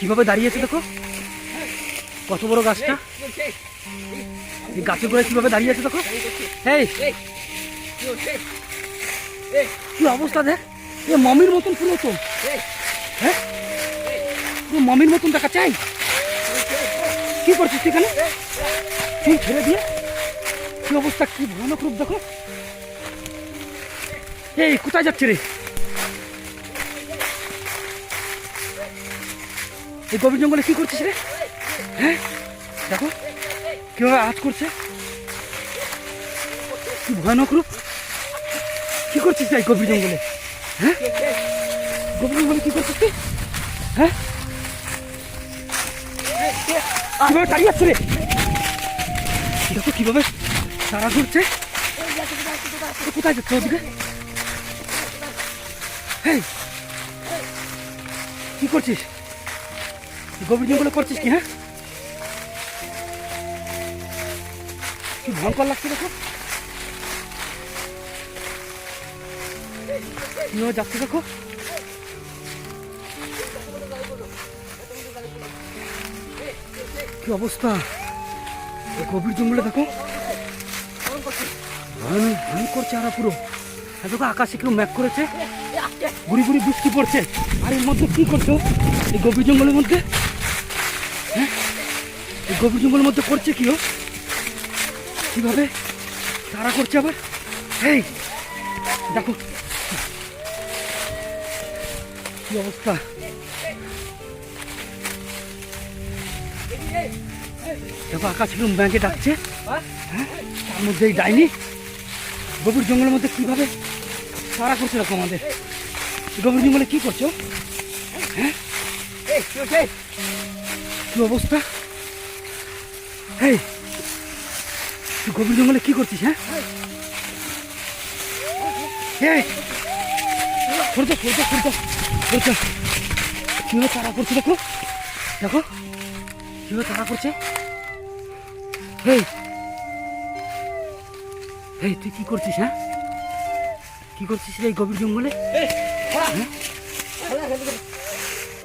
কীভাবে দাঁড়িয়েছে দেখো। কত বড় গাছটা। এই গাছের গোড়ায় কীভাবে দাঁড়িয়ে আছে দেখো। এই, কি অবস্থা দেখ। এ মমির মতন পুরো তো। হ্যাঁ? মমির মতন দেখা চাই কি করছিস এখানে? তুই ছেড়ে দিয়ে? কি অবস্থা? কি ভয়ানক রূপ দেখো। এই, কোথায় যাচ্ছে রে? এই গভীর জঙ্গলে কি করছিস রে? হ্যাঁ? দেখো, কীভাবে আজ করছে। কি ভয়ানক রূপ। কি করছিস এই গভীর জঙ্গলে? হ্যাঁ? গভীর জঙ্গলে কি করছিস তুই? হ্যাঁ? কীভাবে দাঁড়িয়ে যাচ্ছে রে। দেখো কীভাবে তারা ঘুরছে কোথায় যাচ্ছে ওদিকে? হেই, কি করছিস? জঙ্গলে করছিস কি হ্যাঁ? কি ভয়ঙ্কর লাগছে দেখো। যাচ্ছে দেখো। কি অবস্থা গভীর জঙ্গলে দেখো ভয়ঙ্কর চেহারা পুরো। দেখো আকাশে কেউ ম্যাক করেছে। গুড়ি গুড়ি বৃষ্টি পড়ছে। আর এর মধ্যে কি করছ? এই গভীর জঙ্গলের মধ্যে? হ্যাঁ? এই গভীর জঙ্গলের মধ্যে করছে কি ও? কীভাবে? তারা করছে আবার? এই, দেখো। কি অবস্থা? দেখো, আকাশ কিরম ব্যাংকে ডাকছে। হ্যাঁ? তার মধ্যে এই ডাইনি। গভীর জঙ্গলের মধ্যে কীভাবে সারা করছে দেখো আমাদের। গভীর জঙ্গলে কী করছ হ্যাঁ? কি অবস্থা? এই, তুই গভীর জঙ্গলে কী করছিস হ্যাঁ? এই সরতো সরতো সরতো সরতো কীভাবে তারা করছে দেখো? দেখো। কীভাবে তারা করছে? এই তুই কি করছিস হ্যাঁ? কি করছিস রে এই গভীর জঙ্গলে? হ্যাঁ?